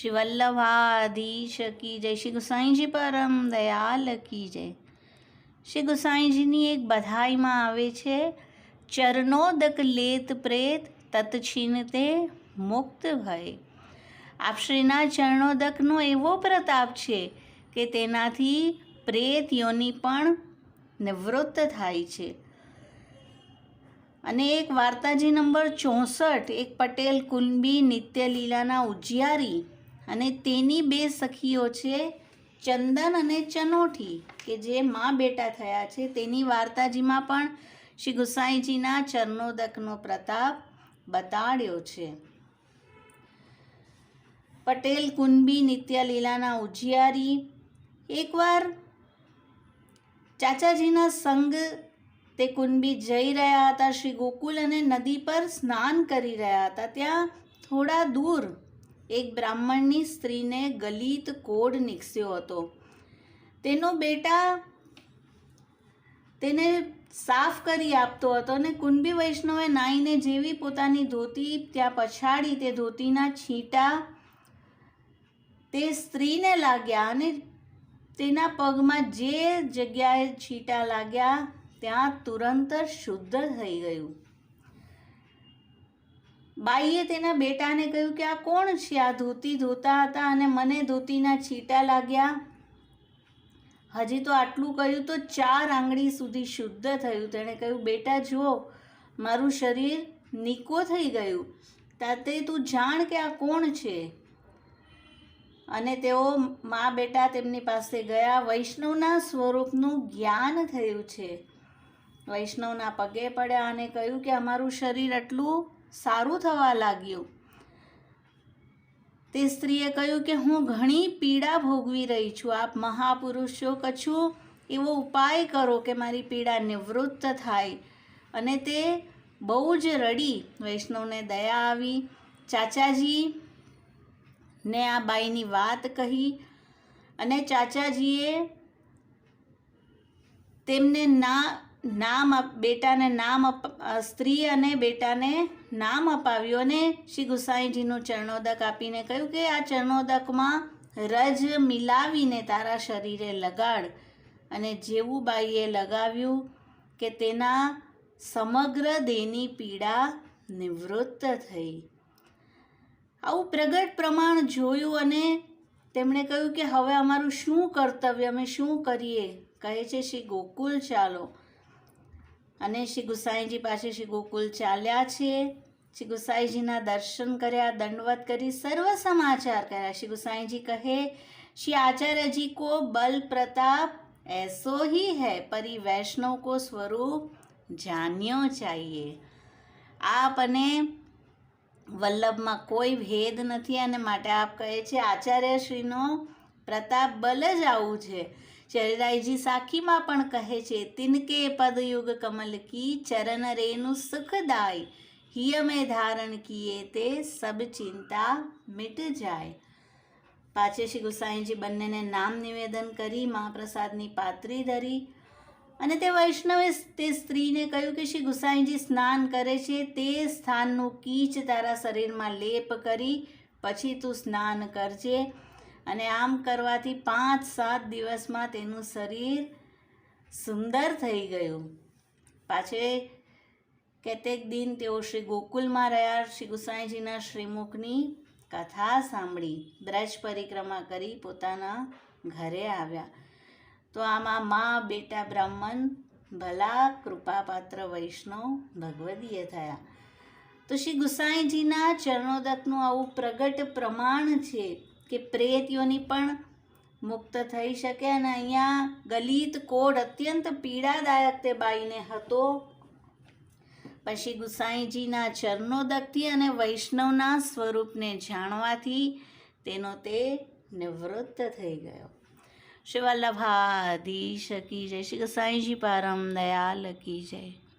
શ્રી કી જય શ્રી ગુસાઈજી પરમ દયાલ કી જય શ્રી ગુસાઈજીની એક બધાઈમાં આવે છે ચરણોદક લેત પ્રેત તત્છીનતે મુક્ત ભય આપશ્રીના ચરણોદકનો એવો પ્રતાપ છે કે તેનાથી પ્રેત યોની પણ નિવૃત્ત થાય છે અને એક વાર્તાજી નંબર ચોસઠ, એક પટેલ કુંબી નિત્યલીલાના ઉજિયારી અને તેની બે સખીઓ છે, ચંદન અને ચનોઠી, કે જે મા બેટા થયા છે. તેની વાર્તાજીમાં પણ શ્રી ગુસાઈજીના ચરણોદકનો પ્રતાપ બતાડ્યો છે. પટેલ કુંબી નિત્યલીલાના ઉજિયારી, એકવાર ચાચાજીના સંગ તે કુંબી જઈ રહ્યા હતા. શ્રી ગોકુલ અને નદી પર સ્નાન કરી રહ્યા હતા. ત્યાં થોડા દૂર એક બ્રાહ્મણની સ્ત્રીને ગલિત કોડ નીકસ્યો હતો. તેનો બેટા તેને સાફ કરી આપતો હતો અને કુંબી વૈષ્ણવે નાઈને જેવી પોતાની ધોતી ત્યાં પછાડી તે ધોતીના છીંટા તે સ્ત્રીને લાગ્યા અને તેના પગમાં જે જગ્યાએ છીટા લાગ્યા ત્યાં તુરંત શુદ્ધ થઈ ગયું. બાઈએ તેના બેટાને કહ્યું કે આ કોણ છે? આ ધોતી ધોતા હતા અને મને ધોતીના છીટા લાગ્યા. હજી તો આટલું કહ્યું તો ચાર આંગળી સુધી શુદ્ધ થયું. તેણે કહ્યું, બેટા, જુઓ, મારું શરીર નીકો થઈ ગયું. તાતે તું જાણ કે આ કોણ છે? અને તેઓ મા બેટા તેમની પાસે ગયા. વૈષ્ણવના સ્વરૂપનું જ્ઞાન થયું છે. વૈષ્ણવના પગે પડ્યા અને કહ્યું કે, અમારું શરીર આટલું સારું થવા લાગ્યું. તે સ્ત્રીએ કહ્યું કે, હું ઘણી પીડા ભોગવી રહી છું. આપ મહાપુરુષ કછું એવો ઉપાય કરો કે મારી પીડા નિવૃત્ત થાય. અને તે બહુ જ રડી. વૈષ્ણવને દયા આવી. ચાચાજી ને આ બાઈની વાત કહી અને ચાચાજીએ તેમને ના નામ બેટાને નામ સ્ત્રી અને બેટાને નામ અપાવ્યું અને શ્રી ગુસાઈજીનું ચરણોદક આપીને કહ્યું કે આ ચરણોદકમાં રજ મિલાવીને તારા શરીરે લગાડ. અને જેવું બાઈએ લગાવ્યું કે તેના સમગ્ર દેહની પીડા નિવૃત્ત થઈ. આવું પ્રગટ પ્રમાણ જોયું અને તેમણે કહ્યું કે હવે અમારું શું કર્તવ્ય? અમે શું કરીએ? કહે છે શ્રી ગોકુલ ચાલો. અને શ્રી ગુસાઈજી પાસે શ્રી ગોકુલ ચાલ્યા છે. શ્રી ગુસાઈજીના દર્શન કર્યા, દંડવત કરી, સર્વ સમાચાર કર્યા. શ્રી ગુસાઈજી કહે, શ્રી આચાર્યજી કો બલ પ્રતાપ, એસો હી હૈ. પરી વૈષ્ણવ કો સ્વરૂપ જાન્યો ચાહીએ. આપ અને વલ્લભમાં કોઈ ભેદ નથી. અને માટે આપ કહે છે, આચાર્યશ્રીનો પ્રતાપ બલ જ આવું છે. ચરિરાયજી સાખીમાં પણ કહે છે, તિનકે પદયુગ કમલ કી ચરણ રેનુ સુખદાય. હિય મેં ધારણ કીએ તે સબ ચિંતા મિટ જાય. પાછે શ્રી ગુસાઈજી બંનેને નામ નિવેદન કરી મહાપ્રસાદની પાત્રી ધરી અને તે વૈષ્ણવે તે સ્ત્રીને કહ્યું કે, શ્રી ગુસાઈજી સ્નાન કરે છે, તે સ્થાનનું કીચ તારા શરીરમાં લેપ કરી, પછી તું સ્નાન કરજે. અને આમ કરવાથી પાંચ સાત દિવસમાં તેનું શરીર સુંદર થઈ ગયું. પાછે કેટલેક દિન તેઓ શ્રી ગોકુલમાં રહ્યા, શ્રી ગુસાઈજીના શ્રીમુખની કથા સાંભળી બ્રજ પરિક્રમા કરી પોતાના ઘરે આવ્યા. તો આમાં મા, બેટા બ્રાહ્મણ, ભલા, કૃપાપાત્ર વૈષ્ણવ, ભગવદીય થયા. તો શ્રી ગુસાઈજીના ચરણોદકનું આવું પ્રગટ પ્રમાણ છે કે પ્રેતીઓની પણ મુક્ત થઈ શકે અને અહીંયા ગલિત કોડ અત્યંત પીડાદાયક તે બાઈને હતો. પછી ગુસાઈજીના ચરણોદકથી અને વૈષ્ણવના સ્વરૂપને જાણવાથી તેનો તે નિવૃત્ત થઈ ગયો. શ્રી શકી જય. શ્રી ગુસાઈજી પારમ દયાલ કી જય.